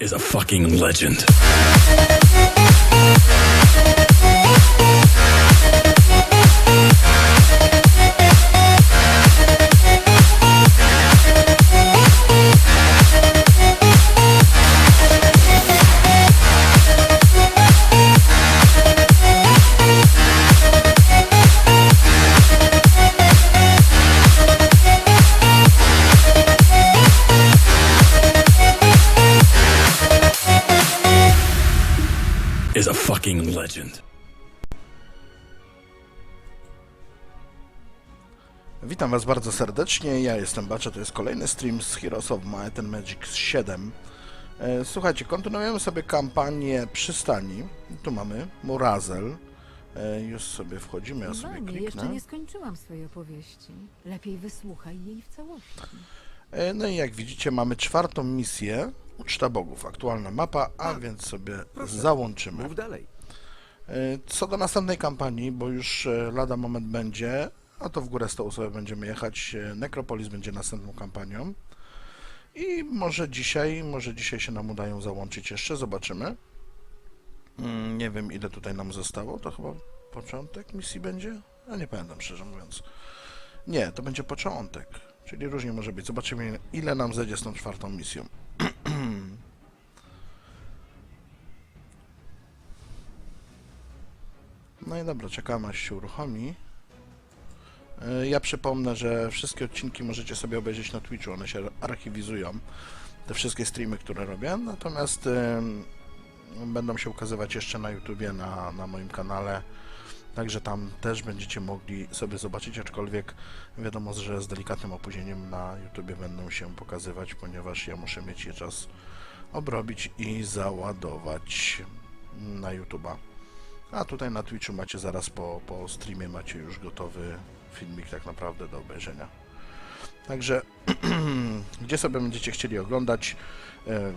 is a fucking legend. Was bardzo serdecznie, ja jestem Bacza, to jest kolejny stream z Heroes of Might and Magic 7. E, Słuchajcie, kontynuujemy sobie kampanię przystani. Tu mamy Murazel. E, Już sobie wchodzimy, ja sobie Wanie, jeszcze kliknę. nie skończyłam swojej opowieści. Lepiej wysłuchaj jej w całości. E, No i jak widzicie mamy czwartą misję, Uczta Bogów, aktualna mapa, a więc sobie załączymy. Mów dalej. Co do następnej kampanii, bo już lada moment będzie, a to w górę stołu sobie będziemy jechać. e, Necropolis będzie następną kampanią. I może dzisiaj, może dzisiaj się nam udają załączyć jeszcze, zobaczymy. Mm, Nie wiem ile tutaj nam zostało, to chyba początek misji będzie? Ja nie pamiętam szczerze mówiąc. Nie, to będzie początek, czyli różnie może być. Zobaczymy ile nam zejdzie z tą czwartą misją. No i dobra, czekamy aż się uruchomi. E, Ja przypomnę, że wszystkie odcinki możecie sobie obejrzeć na Twitchu, one się archiwizują. Te wszystkie streamy, które robię. Natomiast będą się ukazywać jeszcze na YouTubie, na, na moim kanale. Także tam też będziecie mogli sobie zobaczyć, aczkolwiek wiadomo, że z delikatnym opóźnieniem na YouTubie będą się pokazywać, ponieważ ja muszę mieć je czas obrobić i załadować na YouTuba. A tutaj na Twitchu macie zaraz po, po streamie macie już gotowy filmik tak naprawdę do obejrzenia. Także gdzie sobie będziecie chcieli oglądać, e,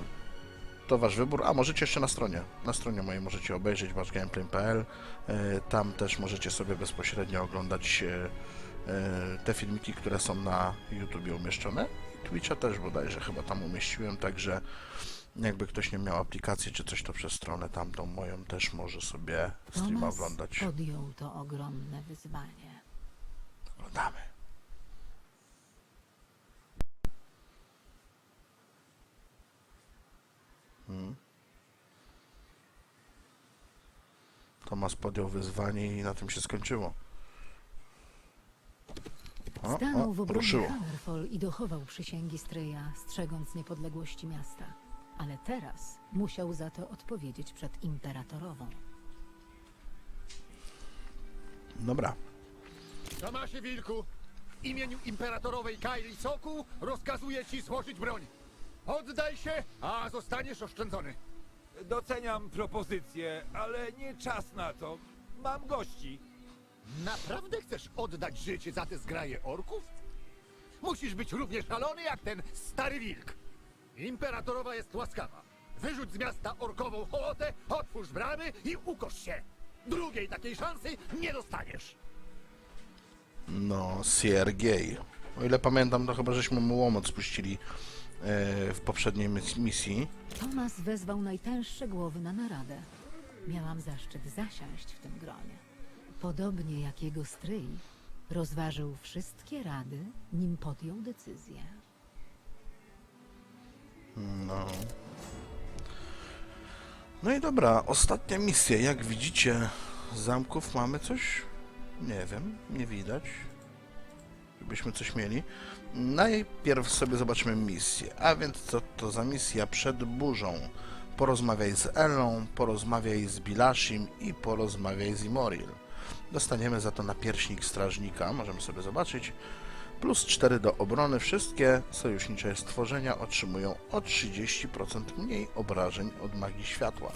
to wasz wybór, a możecie jeszcze na stronie. Na stronie mojej możecie obejrzeć waszgameplay.pl. E, Tam też możecie sobie bezpośrednio oglądać e, te filmiki, które są na YouTubie umieszczone. Twitcha też bodajże chyba tam umieściłem, także jakby ktoś nie miał aplikacji czy coś, to przez stronę tamtą moją też może sobie streama Tomas oglądać. podjął to ogromne wyzwanie. Oglądamy. Hmm. Tomas podjął wyzwanie i na tym się skończyło. O, Stanął o, w obronie ruszyło. Hammerfall i dochował przysięgi Stryja, strzegąc niepodległości miasta. Ale teraz musiał za to odpowiedzieć przed imperatorową. Dobra. Tomasie Wilku, w imieniu imperatorowej Kaili Soku rozkazuję ci złożyć broń. Oddaj się, a zostaniesz oszczędzony. Doceniam propozycję, ale nie czas na to. Mam gości. Naprawdę chcesz oddać życie za te zgraje orków? Musisz być równie szalony jak ten stary wilk. Imperatorowa jest łaskawa. Wyrzuć z miasta orkową hołotę, otwórz bramy i ukosz się. Drugiej takiej szansy nie dostaniesz. No, Siergiej. O ile pamiętam, to chyba żeśmy mu łomot spuścili e, w poprzedniej mis- misji. Tomas wezwał najtęższe głowy na naradę. Miałam zaszczyt zasiąść w tym gronie. Podobnie jak jego stryj, rozważył wszystkie rady, nim podjął decyzję. No. No i dobra, ostatnia misja. Jak widzicie, z zamków mamy coś? Nie wiem, nie widać. Żebyśmy coś mieli. Najpierw sobie zobaczymy misję. A więc co to za misja przed burzą? Porozmawiaj z Elą, porozmawiaj z Bilashim i porozmawiaj z Imoril. Dostaniemy za to napierśnik strażnika, możemy sobie zobaczyć. Plus 4 do obrony. Wszystkie sojusznicze stworzenia otrzymują o 30% mniej obrażeń od magii światła.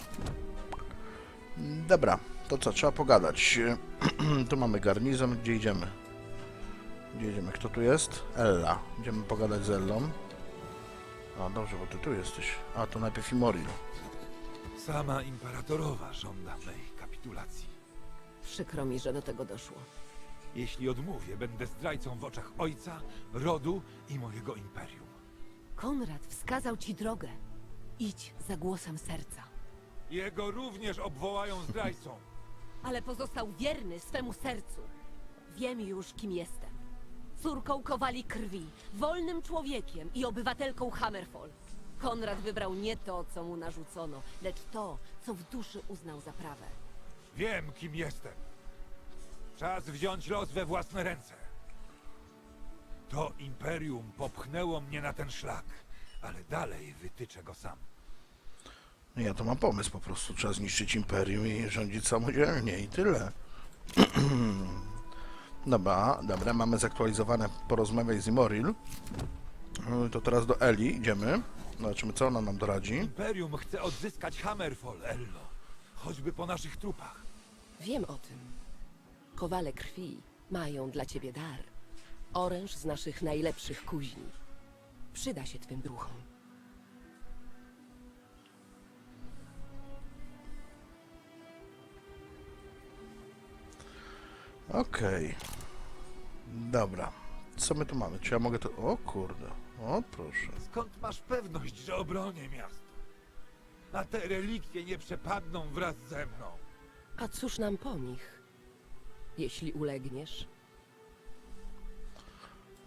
Dobra, to co, trzeba pogadać. tu mamy garnizon, gdzie idziemy? Gdzie idziemy? Kto tu jest? Ella. Idziemy pogadać z Ellą. A, dobrze, bo ty tu jesteś. A, to najpierw Imoril. Sama imperatorowa żąda mej kapitulacji. Przykro mi, że do tego doszło. Jeśli odmówię, będę zdrajcą w oczach ojca, rodu i mojego imperium. Konrad wskazał ci drogę. Idź za głosem serca. Jego również obwołają zdrajcą. Ale pozostał wierny swemu sercu. Wiem już, kim jestem. Córką kowali krwi, wolnym człowiekiem i obywatelką Hammerfall. Konrad wybrał nie to, co mu narzucono, lecz to, co w duszy uznał za prawe. Wiem, kim jestem. Czas wziąć los we własne ręce. To imperium popchnęło mnie na ten szlak, ale dalej wytyczę go sam. No Ja to mam pomysł po prostu. Trzeba zniszczyć imperium i rządzić samodzielnie i tyle. Dobra, dobra, mamy zaktualizowane porozmawiaj z Imoril. No To teraz do Eli idziemy. Zobaczymy, co ona nam doradzi. Imperium chce odzyskać Hammerfall, Ello. Choćby po naszych trupach. Wiem o tym. Kowale krwi mają dla ciebie dar. Oręż z naszych najlepszych kuźni. Przyda się twym druchom. Okej. Dobra. Co my tu mamy? Czy ja mogę to... O kurde. O proszę. Skąd masz pewność, że obronię miasto? A te relikwie nie przepadną wraz ze mną. A cóż nam po nich? Jeśli ulegniesz,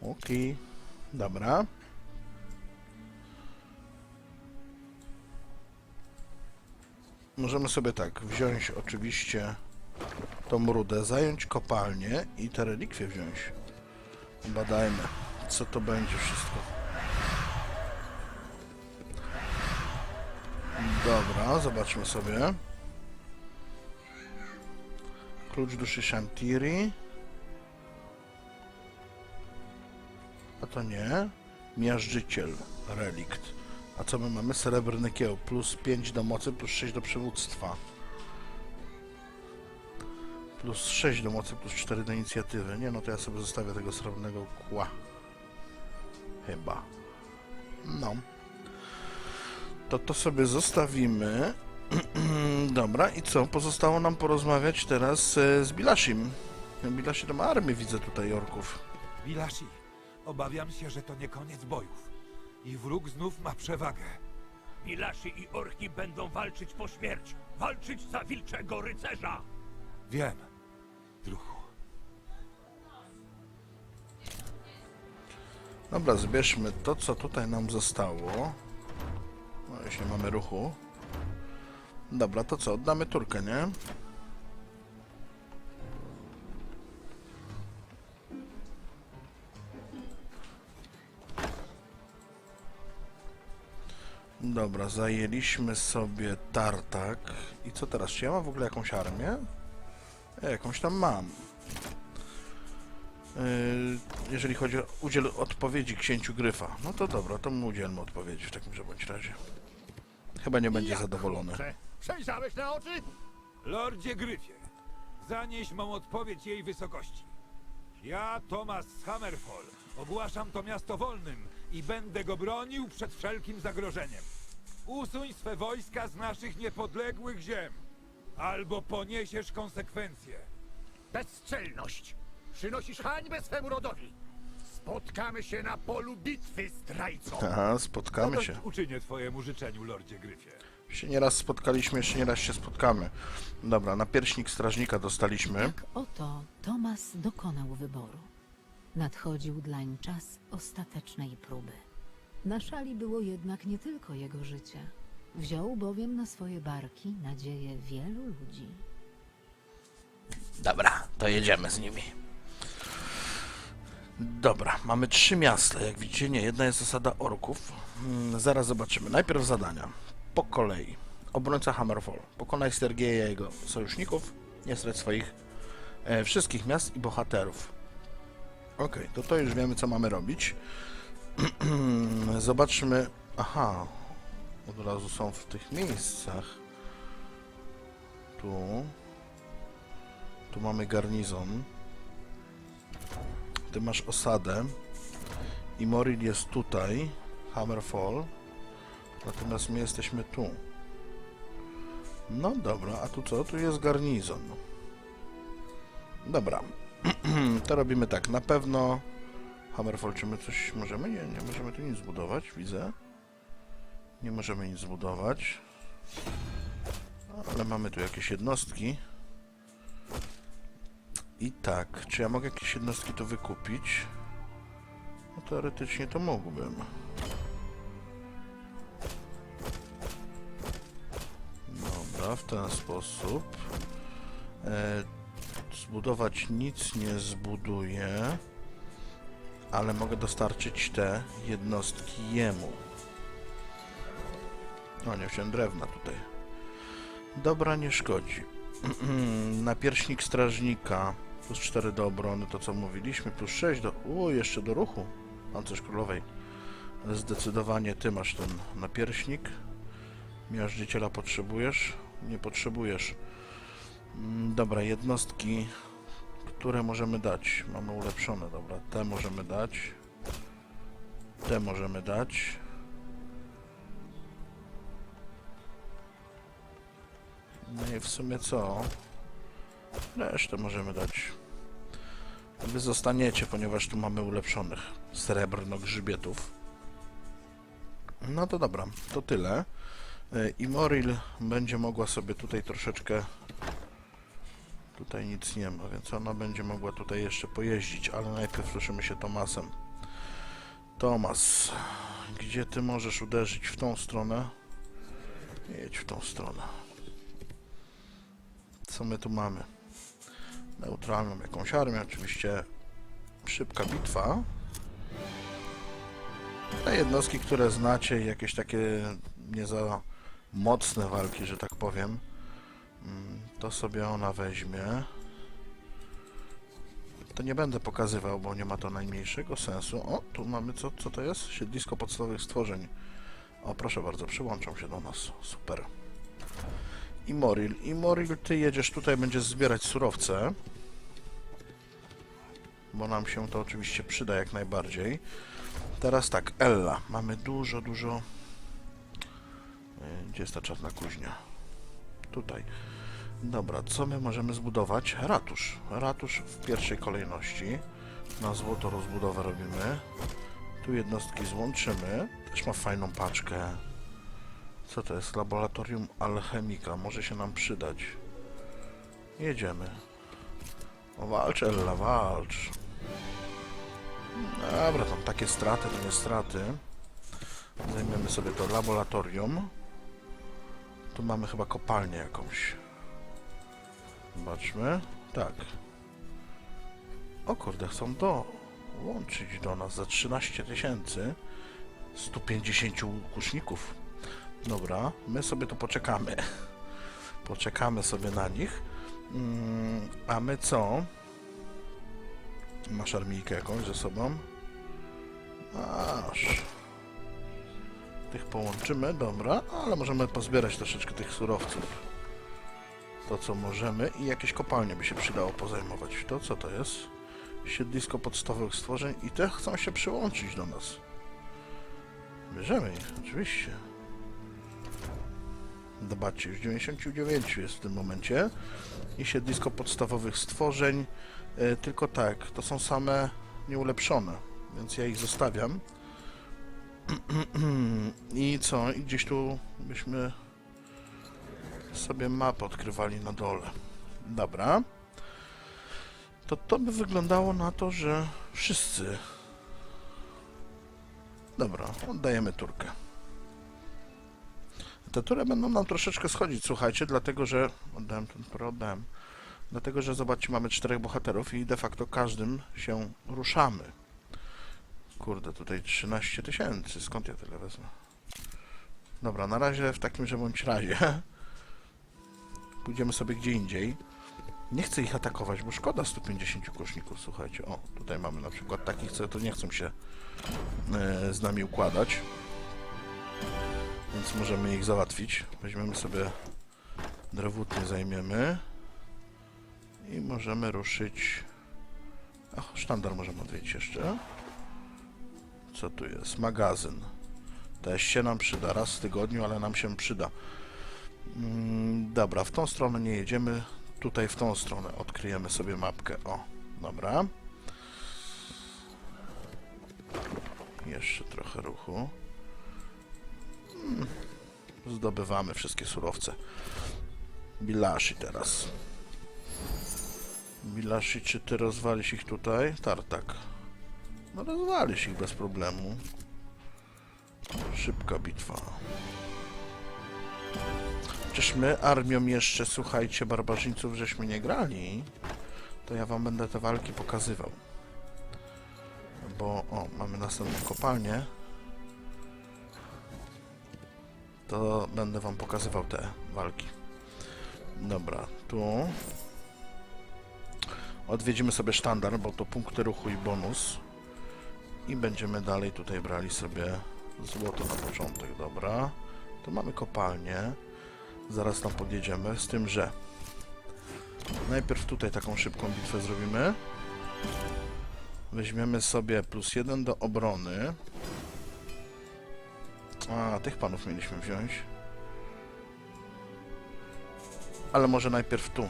Okej. Dobra. Możemy sobie tak, wziąć oczywiście tą rudę, zająć kopalnię i te relikwie wziąć. Badajmy, co to będzie wszystko. Dobra, zobaczmy sobie. Klucz duszy Shantiri. A to nie. Miażdżyciel. Relikt. A co my mamy? Srebrny kieł. Plus 5 do mocy, plus 6 do przywództwa. Plus 6 do mocy, plus 4 do inicjatywy. Nie, no to ja sobie zostawię tego srebrnego kła. Chyba. No. To to sobie zostawimy. Dobra, i co? Pozostało nam porozmawiać teraz e, z Bilashim. Bilashi to ma armię, widzę tutaj orków. Bilashi, obawiam się, że to nie koniec bojów. I wróg znów ma przewagę. Milaszy i orki będą walczyć po śmierć. Walczyć za wilczego rycerza. Wiem, druhu. Dobra, zbierzmy to, co tutaj nam zostało. No, jeśli mamy ruchu. Dobra, to co? Oddamy Turkę, nie? Dobra, zajęliśmy sobie Tartak. I co teraz? Czy ja mam w ogóle jakąś armię? Ja jakąś tam mam. Yy, jeżeli chodzi o udziel odpowiedzi księciu Gryfa. No to dobra, to mu udzielmy odpowiedzi w takim bądź razie. Chyba nie będzie Jak, zadowolony. chłopcze? Przejrzałeś na oczy? Lordzie Gryfie, zanieś mą odpowiedź jej wysokości. Ja, Thomas z Hammerfall, ogłaszam to miasto wolnym i będę go bronił przed wszelkim zagrożeniem. Usuń swe wojska z naszych niepodległych ziem, albo poniesiesz konsekwencje. Bezczelność! Przynosisz hańbę swemu rodowi! Spotkamy się na polu bitwy, zdrajco! Aha, spotkamy Zadość się. uczynię twojemu życzeniu, Lordzie Gryfie. Się nieraz spotkaliśmy, jeszcze nieraz się spotkamy. Dobra, napierśnik strażnika dostaliśmy. Tak oto Tomas dokonał wyboru. Nadchodził dlań czas ostatecznej próby. Na szali było jednak nie tylko jego życie. Wziął bowiem na swoje barki nadzieję wielu ludzi. Dobra, to jedziemy z nimi. Dobra, mamy trzy miasta. Jak widzicie, nie, jedna jest zasada orków. Hmm, zaraz zobaczymy. Najpierw zadania. Po kolei. Obrońca Hammerfall. Pokonaj Sergieja i jego sojuszników. Nie strać swoich e, wszystkich miast i bohaterów. Okej, to to już wiemy, co mamy robić. Zobaczmy. Aha. Od razu są w tych miejscach. Tu. Tu mamy garnizon. Ty masz osadę. I Moril jest tutaj. Hammerfall. Natomiast my jesteśmy tu. No dobra, a tu co? Tu jest garnizon. Dobra. to robimy tak. Na pewno... Hammerfall, czy my coś możemy? Nie, nie możemy tu nic zbudować, widzę. Nie możemy nic zbudować. Ale mamy tu jakieś jednostki. I tak, czy ja mogę jakieś jednostki tu wykupić? No teoretycznie to mógłbym. Dobra, w ten sposób. E, zbudować nic nie zbuduję, ale mogę dostarczyć te jednostki jemu. O, nie wziąłem drewna tutaj. Dobra, nie szkodzi. Napierśnik strażnika. Plus 4 do obrony, to co mówiliśmy. Plus 6 do... U, jeszcze do ruchu. Pancerz królowej. Zdecydowanie ty masz ten napierśnik. Miażdżyciela potrzebujesz? Nie potrzebujesz. Mm, Dobra, jednostki, które możemy dać. Mamy ulepszone, dobra. Te możemy dać. Te możemy dać. No i w sumie co? Resztę możemy dać. Wy zostaniecie, ponieważ tu mamy ulepszonych srebrno-grzbietów. No to dobra, to tyle. Y, I Moril będzie mogła sobie tutaj troszeczkę... Tutaj nic nie ma, więc ona będzie mogła tutaj jeszcze pojeździć, ale najpierw ruszymy się Tomasem. Tomas, gdzie ty możesz uderzyć w tą stronę? Jedź w tą stronę. Co my tu mamy? Neutralną jakąś armię, oczywiście szybka bitwa. Te jednostki, które znacie, jakieś takie nie za mocne walki, że tak powiem, mm, to sobie ona weźmie. To nie będę pokazywał, bo nie ma to najmniejszego sensu. O, tu mamy co, co to jest? Siedlisko podstawowych stworzeń. O, proszę bardzo, przyłączą się do nas. Super. I Moril. I Moril, ty jedziesz tutaj, będziesz zbierać surowce. Bo nam się to oczywiście przyda jak najbardziej. Teraz tak, Ella. Mamy dużo, dużo... E, Gdzie jest ta czarna kuźnia? Tutaj. Dobra, co my możemy zbudować? Ratusz. Ratusz w pierwszej kolejności. Na złoto rozbudowę robimy. Tu jednostki złączymy. Też ma fajną paczkę. Co to jest? Laboratorium alchemika. Może się nam przydać. Jedziemy. O, walcz, Ella, walcz. Dobra, tam takie straty, to nie straty. Zajmiemy sobie to laboratorium. Tu mamy chyba kopalnię jakąś. Zobaczmy. Tak. O kurde, chcą dołączyć do nas za 13 tysięcy 150 kuszników. Dobra, my sobie to poczekamy. Poczekamy sobie na nich. Mm, a my co? Masz armijkę jakąś ze sobą? Masz. Tych połączymy, dobra, ale możemy pozbierać troszeczkę tych surowców. To co możemy i jakieś kopalnie by się przydało pozajmować. To co to jest? Siedlisko podstawowych stworzeń i te chcą się przyłączyć do nas. Bierzemy ich, oczywiście. Zobaczcie, już 99 jest w tym momencie. I siedlisko podstawowych stworzeń. E, tylko tak, to są same nieulepszone, więc ja ich zostawiam. I co? I gdzieś tu byśmy sobie mapę odkrywali na dole. Dobra. To to by wyglądało na to, że wszyscy. Dobra, oddajemy turkę. Te tury będą nam troszeczkę schodzić, słuchajcie, dlatego że... Oddałem ten oddałem. Dlatego, że zobaczcie, mamy czterech bohaterów i de facto każdym się ruszamy. Kurde, tutaj 13 tysięcy. Skąd ja tyle wezmę? Dobra, na razie w takim, że bądź razie. Pójdziemy sobie gdzie indziej. Nie chcę ich atakować, bo szkoda 150 koszników, słuchajcie. O, tutaj mamy na przykład takich, co to nie chcą się e, z nami układać. Więc możemy ich załatwić. Weźmiemy sobie drewutnie, zajmiemy. I możemy ruszyć... Ach, sztandar możemy odwiedzić jeszcze. Co tu jest? Magazyn. Też się nam przyda. Raz w tygodniu, ale nam się przyda. Mm, dobra, w tą stronę nie jedziemy. Tutaj w tą stronę odkryjemy sobie mapkę. O, dobra. Jeszcze trochę ruchu. Hmm. Zdobywamy wszystkie surowce. Bilashi teraz. Bilashi, czy ty rozwalisz ich tutaj? Tartak. No rozwalisz ich bez problemu. Szybka bitwa. Przecież my armią jeszcze, słuchajcie, barbarzyńców żeśmy nie grali. To ja wam będę te walki pokazywał. Bo, o, mamy następną kopalnię. To będę wam pokazywał te walki. Dobra, tu. Odwiedzimy sobie sztandar, bo to punkty ruchu i bonus. I będziemy dalej tutaj brali sobie złoto na początek, dobra. Tu mamy kopalnię. Zaraz tam podjedziemy, z tym, że najpierw tutaj taką szybką bitwę zrobimy. Weźmiemy sobie plus jeden do obrony. A, tych panów mieliśmy wziąć. Ale może najpierw tu.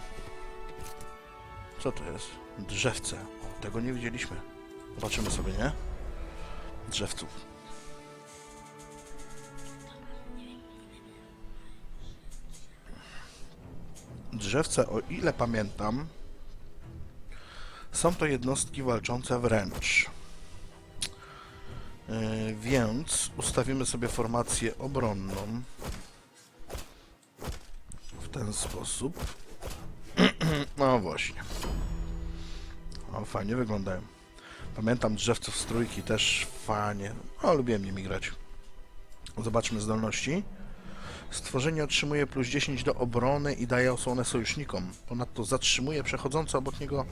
Co to jest? Drzewce. Tego nie widzieliśmy. Zobaczymy sobie, nie? Drzewców. Drzewce, o ile pamiętam, są to jednostki walczące wręcz. Yy, więc ustawimy sobie formację obronną w ten sposób. no właśnie. O, fajnie wyglądają. Pamiętam drzewców z trójki też fajnie. O, lubiłem nimi grać. Zobaczmy zdolności. Stworzenie otrzymuje plus 10 do obrony i daje osłonę sojusznikom. Ponadto zatrzymuje przechodzące obok niego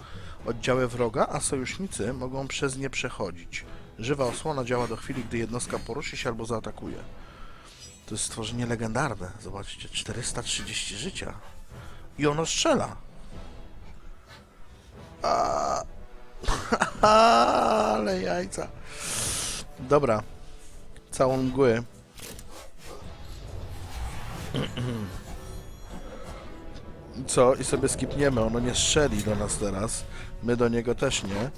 oddziały wroga, a sojusznicy mogą przez nie przechodzić. Żywa osłona działa do chwili, gdy jednostka poruszy się albo zaatakuje. To jest stworzenie legendarne. Zobaczcie, 430 życia. I ono strzela. A... Ale jajca. Dobra. Całą mgły. Co? I sobie skipniemy. Ono nie strzeli do nas teraz. My do niego też nie.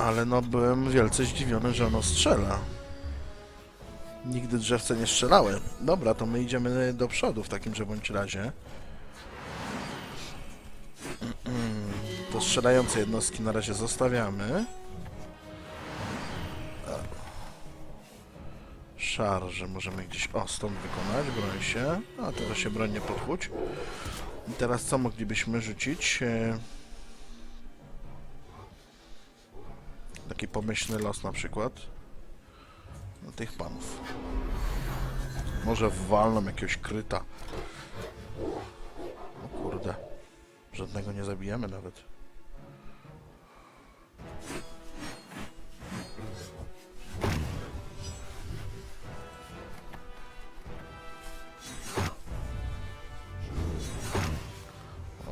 Ale no byłem wielce zdziwiony, że ono strzela. Nigdy drzewce nie strzelały. Dobra, to my idziemy do przodu w takim że bądź razie. To strzelające jednostki na razie zostawiamy. Szarże możemy gdzieś, o stąd wykonać, broń się. A teraz się broń nie podchódź. I teraz co moglibyśmy rzucić? Taki pomyślny los na przykład. No tych panów. Może walną jakiegoś kryta. O kurde. Żadnego nie zabijemy nawet.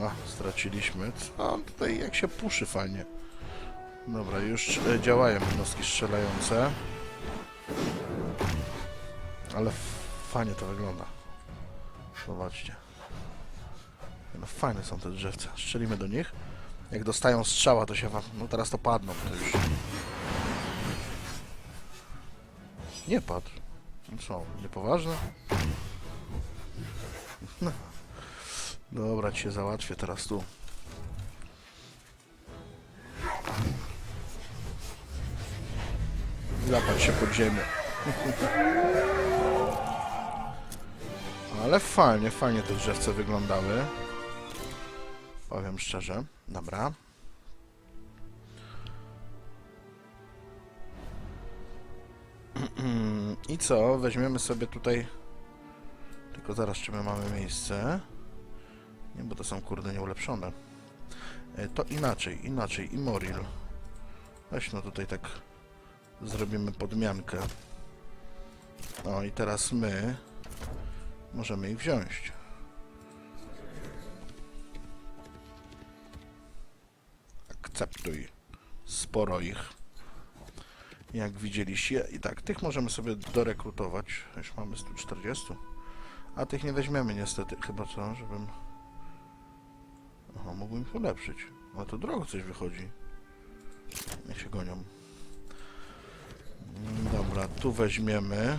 A, straciliśmy. Co tutaj jak się puszy fajnie. Dobra, już e, działają jednostki strzelające. Ale fajnie to wygląda. Zobaczcie. No fajne są te drzewce. Strzelimy do nich. Jak dostają strzała, to się wam... No teraz to padną, to już... Nie padł. No co, niepoważne? No. Dobra, ci się załatwię teraz tu. Zapać się pod ziemię. Ale fajnie, fajnie te drzewce wyglądały. Powiem szczerze. Dobra. I co? Weźmiemy sobie tutaj... Tylko zaraz, czy my mamy miejsce? Nie, bo to są kurde nieulepszone. E, To inaczej, inaczej. Imoril. Weź no tutaj tak zrobimy podmiankę. No i teraz my możemy ich wziąć. Akceptuj. Sporo ich. Jak widzieliście. I tak, tych możemy sobie dorekrutować. Już mamy 140. A tych nie weźmiemy niestety. Chyba co, żebym... Aha, mógłbym ich ulepszyć. A to drogo coś wychodzi. Niech się gonią. Dobra, tu weźmiemy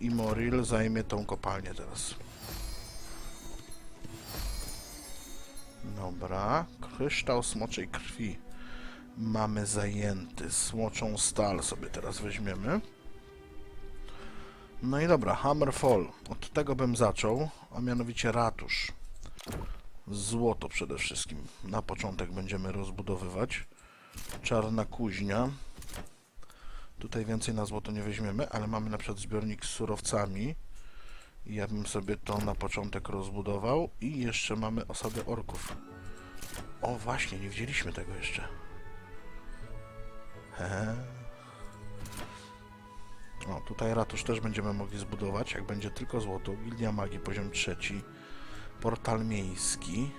i Moril zajmie tą kopalnię teraz. Dobra, kryształ smoczej krwi mamy zajęty. Smoczą stal sobie teraz weźmiemy. No i dobra, Hammerfall. Od tego bym zaczął, a mianowicie ratusz. Złoto przede wszystkim. Na początek będziemy rozbudowywać. Czarna kuźnia. Tutaj więcej na złoto nie weźmiemy, ale mamy na przykład zbiornik z surowcami. I ja bym sobie to na początek rozbudował. I jeszcze mamy osadę orków. O właśnie, nie widzieliśmy tego jeszcze. Hehe. O, tutaj ratusz też będziemy mogli zbudować, jak będzie tylko złoto. Gildia Magii, poziom trzeci. Portal miejski.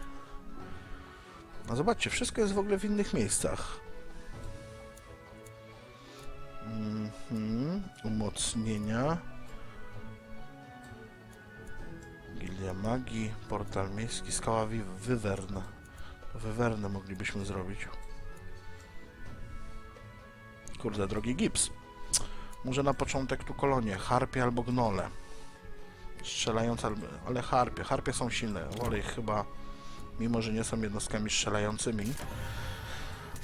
No zobaczcie, wszystko jest w ogóle w innych miejscach. Mhm. Umocnienia. Gildia Magii, portal miejski, skała Wi- Wywern. Wywernę moglibyśmy zrobić. Kurde, drogi gips. Może na początek tu kolonie, harpie albo gnole. Strzelające, ale harpie. Harpie są silne. Wolę ich chyba, mimo że nie są jednostkami strzelającymi.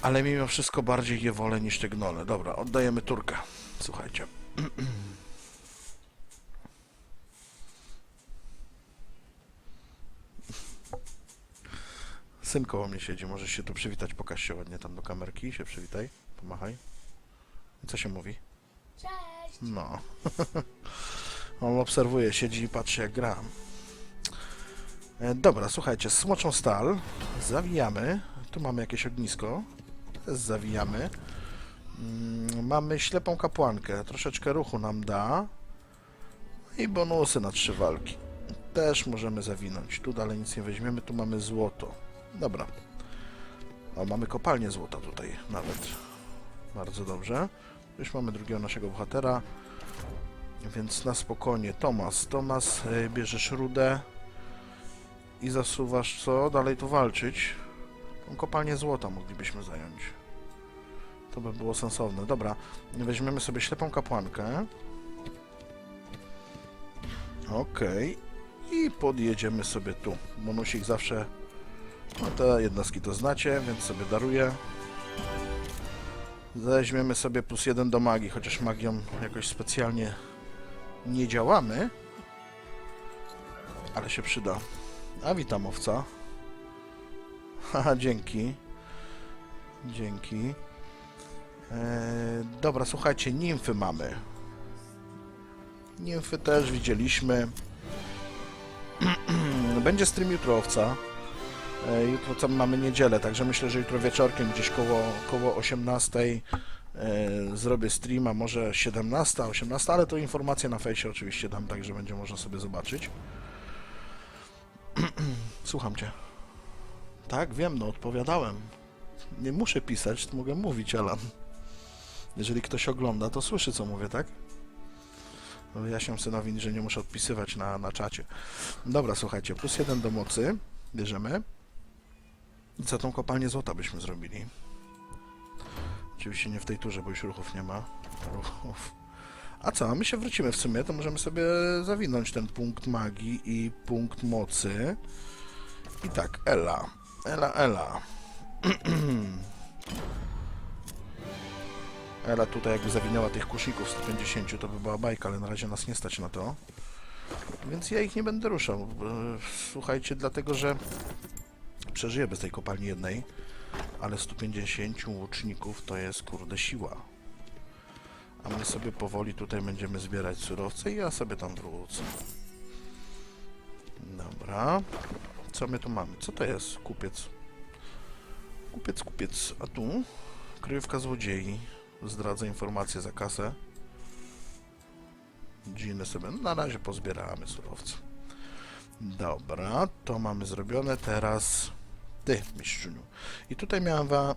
Ale mimo wszystko bardziej je wolę niż te gnole. Dobra, oddajemy turkę. Słuchajcie. Syn koło mnie siedzi, możesz się tu przywitać, pokaż się ładnie tam do kamerki, się przywitaj, pomachaj. Co się mówi? Cześć! No. On obserwuje, siedzi i patrzy jak gram. E, dobra, słuchajcie, smoczą stal. Zawijamy. Tu mamy jakieś ognisko. Też zawijamy. Mm, mamy ślepą kapłankę. Troszeczkę ruchu nam da. I bonusy na trzy walki. Też możemy zawinąć. Tu dalej nic nie weźmiemy. Tu mamy złoto. Dobra. O, mamy kopalnię złota tutaj nawet. Bardzo dobrze. Już mamy drugiego naszego bohatera. Więc na spokojnie. Tomas, Tomas, y, bierzesz rudę i zasuwasz co? Dalej tu walczyć. Kopalnię złota moglibyśmy zająć. To by było sensowne. Dobra, weźmiemy sobie ślepą kapłankę. Okej. I podjedziemy sobie tu. Bonusik zawsze... No te jednostki to znacie, więc sobie daruję. Weźmiemy sobie plus jeden do magii, chociaż magią jakoś specjalnie nie działamy. Ale się przyda. A witam owca. Haha, dzięki. Dzięki. Eee, dobra, słuchajcie, nimfy mamy. Nimfy też widzieliśmy. Będzie stream jutro owca. E, Jutro tam mamy niedzielę, także myślę, że jutro wieczorkiem gdzieś koło, koło 18 e, zrobię streama, może 17, 18, ale to informacje na fejsie oczywiście dam, także będzie można sobie zobaczyć. Słucham cię. Tak, wiem, no odpowiadałem. Nie muszę pisać, mogę mówić, Alan. Jeżeli ktoś ogląda, to słyszy, co mówię, tak? No, Wyjaśniam synowi, że nie muszę odpisywać na, na czacie. Dobra, słuchajcie, plus jeden do mocy bierzemy. I co tą kopalnię złota byśmy zrobili? Oczywiście nie w tej turze, bo już ruchów nie ma. Ruchów. A co, my się wrócimy w sumie, to możemy sobie zawinąć ten punkt magii i punkt mocy. I tak, Ela. Ela, Ela. Ela tutaj jakby zawinęła tych kuszników 150, to by była bajka, ale na razie nas nie stać na to. Więc ja ich nie będę ruszał. Słuchajcie, dlatego że przeżyję bez tej kopalni jednej, ale 150 łuczników to jest kurde siła. A my sobie powoli tutaj będziemy zbierać surowce i ja sobie tam wrócę. Dobra. Co my tu mamy? Co to jest? Kupiec. Kupiec, kupiec. A tu? Kryjówka złodziei. Zdradza informacje za kasę. Dżiny sobie na razie pozbieramy surowce. Dobra, to mamy zrobione. Teraz ty, mistrzuniu. I tutaj miałem wam,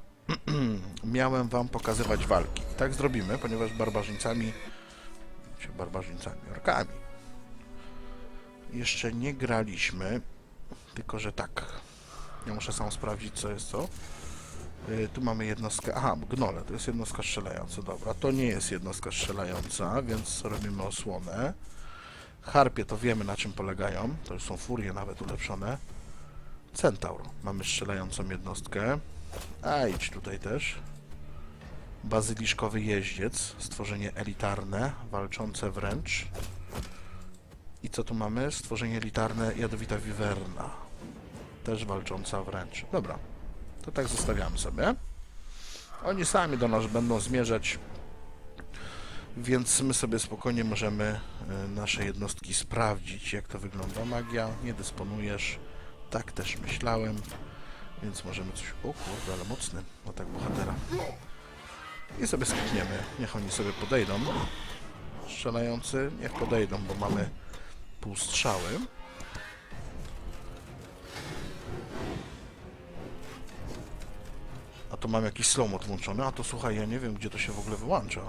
miałem wam pokazywać walki. Tak zrobimy, ponieważ barbarzyńcami, barbarzyńcami, orkami, jeszcze nie graliśmy, tylko że tak. Ja muszę sam sprawdzić, co jest co. Y, Tu mamy jednostkę. Aha, gnole, to jest jednostka strzelająca. Dobra, to nie jest jednostka strzelająca, więc robimy osłonę. Harpie to wiemy na czym polegają. To już są furie nawet ulepszone. Centaur. Mamy strzelającą jednostkę. A idź tutaj też. Bazyliszkowy jeździec. Stworzenie elitarne, walczące wręcz. I co tu mamy? Stworzenie elitarne jadowita wiwerna. Też walcząca wręcz. Dobra. To tak zostawiamy sobie. Oni sami do nas będą zmierzać, więc my sobie spokojnie możemy e, nasze jednostki sprawdzić, jak to wygląda. Magia, nie dysponujesz. Tak też myślałem, więc możemy coś... O kurde, ale mocny atak bohatera. I sobie skipniemy. Niech oni sobie podejdą. Strzelający, niech podejdą, bo mamy pół strzały. A to mam jakiś slowmod włączony, a to słuchaj, ja nie wiem gdzie to się w ogóle wyłącza.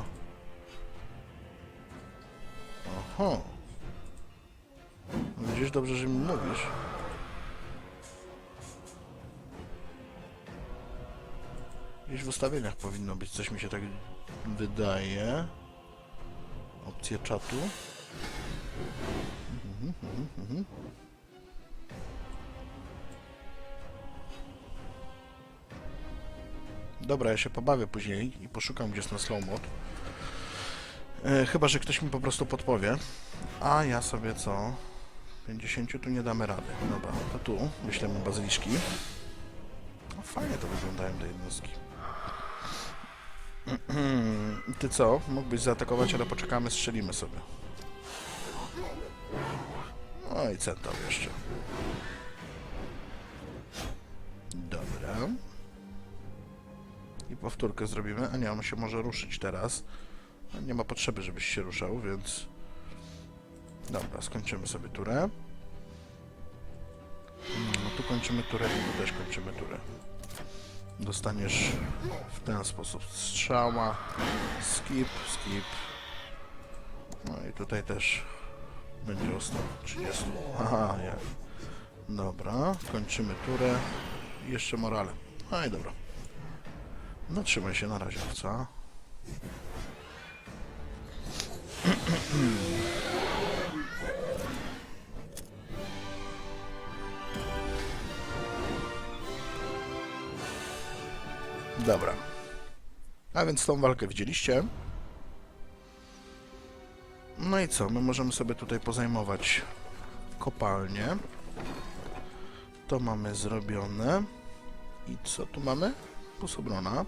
Aha. Widzisz, dobrze, że mi mówisz. Gdzieś w ustawieniach powinno być, coś mi się tak wydaje. Opcje czatu. Mhm. Dobra, ja się pobawię później i poszukam gdzie jest na slow mod. E, chyba, że ktoś mi po prostu podpowie. A ja sobie co? 50 tu nie damy rady. Dobra, to tu wyślemy bazyliszki. No, fajnie to wyglądają te jednostki. Ty co? Mógłbyś zaatakować, ale poczekamy, strzelimy sobie. No i centaur jeszcze. Dobra. I powtórkę zrobimy. A nie, on się może ruszyć teraz. Nie ma potrzeby, żebyś się ruszał, więc... Dobra, skończymy sobie turę. No tu kończymy turę i tu też kończymy turę. Dostaniesz w ten sposób strzała. Skip, skip. No i tutaj też będzie o 130. Aha, jak. Dobra, kończymy turę. Jeszcze morale. No i dobra. No trzymaj się na razie, co? Dobra. A więc tą walkę widzieliście. No i co? My możemy sobie tutaj pozajmować kopalnię. To mamy zrobione. I co tu mamy? Pusobrona.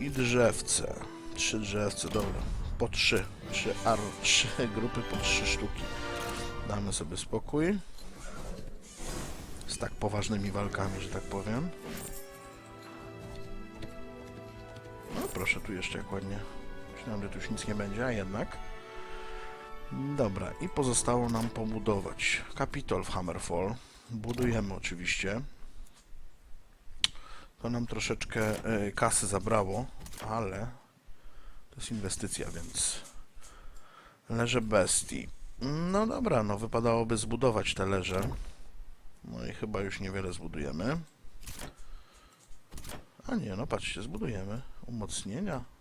I drzewce. Trzy drzewce, dobra. Po trzy. Trzy, ar, trzy grupy po trzy sztuki. Damy sobie spokój. Z tak poważnymi walkami, że tak powiem. No proszę, tu jeszcze jak ładnie. Myślałem, że tu już nic nie będzie, a jednak. Dobra, i pozostało nam pobudować Kapitol w Hammerfall. Budujemy oczywiście. To nam troszeczkę e, kasy zabrało, ale to jest inwestycja, więc leże bestii. No dobra, no wypadałoby zbudować te leże. No i chyba już niewiele zbudujemy. A nie, no patrzcie, zbudujemy. Umocnienia.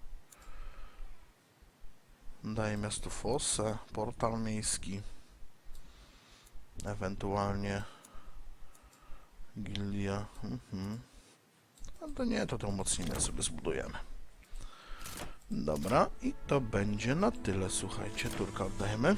Daje miastu Fosse, portal miejski. Ewentualnie Gildia. Mhm. No to nie, to te umocnienia sobie zbudujemy. Dobra, i to będzie na tyle, słuchajcie. Turka oddajemy.